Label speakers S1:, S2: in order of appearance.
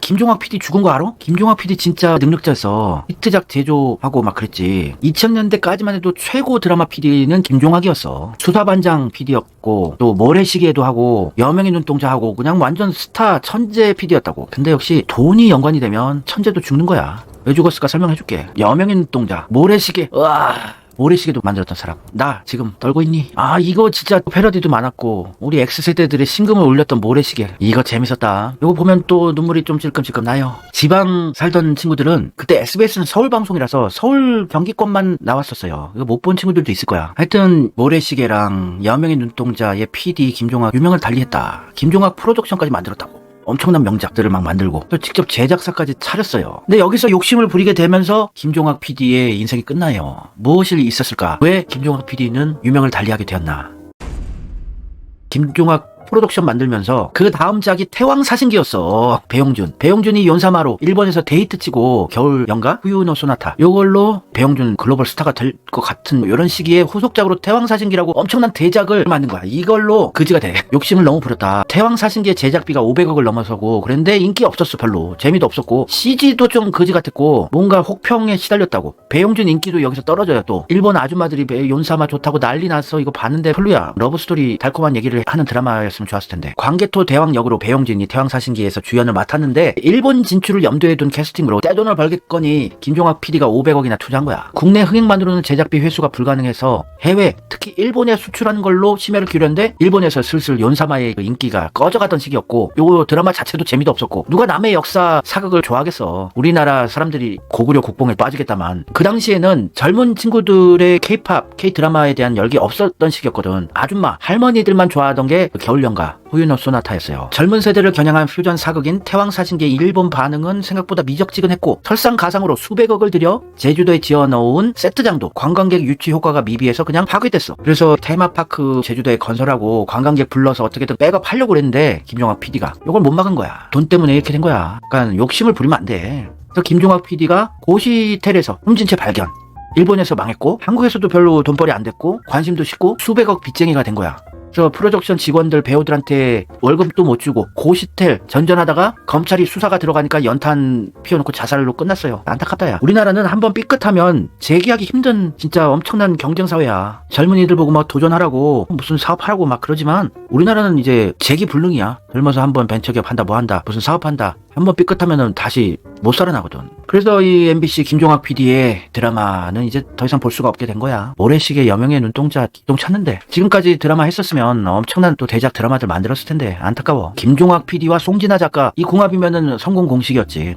S1: 김종학 PD 죽은 거 알아? 김종학 PD 진짜 능력자였어. 히트작 제조하고 막 그랬지. 2000년대까지만 해도 최고 드라마 PD는 김종학이었어. 수사반장 PD였고 또 모래시계도 하고 여명의 눈동자 하고 그냥 완전 스타 천재 PD였다고. 근데 역시 돈이 연관이 되면 천재도 죽는 거야. 왜 죽었을까 설명해줄게. 여명의 눈동자, 모래시계, 으아. 모래시계도 만들었던 사람. 나 지금 떨고 있니? 아, 이거 진짜 패러디도 많았고, 우리 X세대들의 신금을 올렸던 모래시계. 이거 재밌었다. 이거 보면 또 눈물이 좀 찔끔찔끔 나요. 지방 살던 친구들은 그때 SBS는 서울 방송이라서 서울 경기권만 나왔었어요. 이거 못 본 친구들도 있을 거야. 하여튼, 모래시계랑 여명의 눈동자의 PD 김종학 유명을 달리했다. 김종학 프로덕션까지 만들었다고. 엄청난 명작들을 막 만들고 또 직접 제작사까지 차렸어요. 근데 여기서 욕심을 부리게 되면서 김종학 PD의 인생이 끝나요. 무엇이 있었을까? 왜 김종학 PD는 유명을 달리하게 되었나? 김종학 프로덕션 만들면서 그 다음 작이 태왕사신기였어. 배용준. 배용준이 연사마로 일본에서 데이트 치고 겨울 연가 후유노 소나타. 요걸로 배용준 글로벌 스타가 될 것 같은 이런 시기에 후속작으로 태왕사신기라고 엄청난 대작을 만든 거야. 이걸로 그지가 돼. 욕심을 너무 부렸다. 태왕사신기의 제작비가 500억을 넘어서고 그랬는데 인기 없었어 별로. 재미도 없었고 CG도 좀 그지 같았고 뭔가 혹평에 시달렸다고. 배용준 인기도 여기서 떨어져요 또. 일본 아줌마들이 배- 연사마 좋다고 난리 났어. 이거 봤는데 별로야. 러브스토리 달콤한 얘기를 하는 드라마 였으면 좋았을 텐데. 광개토 대왕 역으로 배용준이 태왕사신기에서 주연을 맡았는데 일본 진출을 염두에 둔 캐스팅으로 떼돈을 벌겠거니 김종학 PD가 500억이나 투자한 거야. 국내 흥행만으로는 제작비 회수가 불가능해서 해외 특히 일본에 수출하는 걸로 심혈을 기울였는데 일본에서 슬슬 연사마의 그 인기가 꺼져가던 시기였고 요 드라마 자체도 재미도 없었고 누가 남의 역사 사극을 좋아하겠어. 우리나라 사람들이 고구려 국뽕에 빠지겠다만 그 당시에는 젊은 친구들의 K-팝, K-드라마에 대한 열기 없었던 시기였거든. 아줌마, 할머니들만 좋아하던 게그 겨울 연가, 후유노 소나타였어요. 젊은 세대를 겨냥한 퓨전 사극인 태왕사신기의 일본 반응은 생각보다 미적지근했고 설상가상으로 수백억을 들여 제주도에 지어놓은 세트장도 관광객 유치 효과가 미비해서 그냥 파괴됐어. 그래서 테마파크 제주도에 건설하고 관광객 불러서 어떻게든 백업하려고 그랬는데 김종학 PD가 이걸 못 막은 거야. 돈 때문에 이렇게 된 거야. 그러니까 욕심을 부리면 안 돼. 그래서 김종학 PD가 고시텔에서 훔친 채 발견. 일본에서 망했고 한국에서도 별로 돈벌이 안 됐고 관심도 식고 수백억 빚쟁이가 된 거야. 그래서 프로덕션 직원들 배우들한테 월급도 못 주고 고시텔 전전하다가 검찰이 수사가 들어가니까 연탄 피워놓고 자살로 끝났어요. 안타깝다 야. 우리나라는 한번 삐끗하면 재기하기 힘든 진짜 엄청난 경쟁 사회야. 젊은이들 보고 막 도전하라고 무슨 사업하라고 막 그러지만 우리나라는 이제 재기 불능이야. 젊어서 한번 벤처기업 한다 뭐 한다 무슨 사업한다 한번 삐끗하면은 다시 못 살아나거든. 그래서 이 MBC 김종학 PD의 드라마는 이제 더 이상 볼 수가 없게 된 거야. 모래시계 여명의 눈동자 기동 찾는데 지금까지 드라마 했었으면 엄청난 또 대작 드라마들 만들었을 텐데 안타까워. 김종학 PD와 송진아 작가 이 궁합이면은 성공 공식이었지.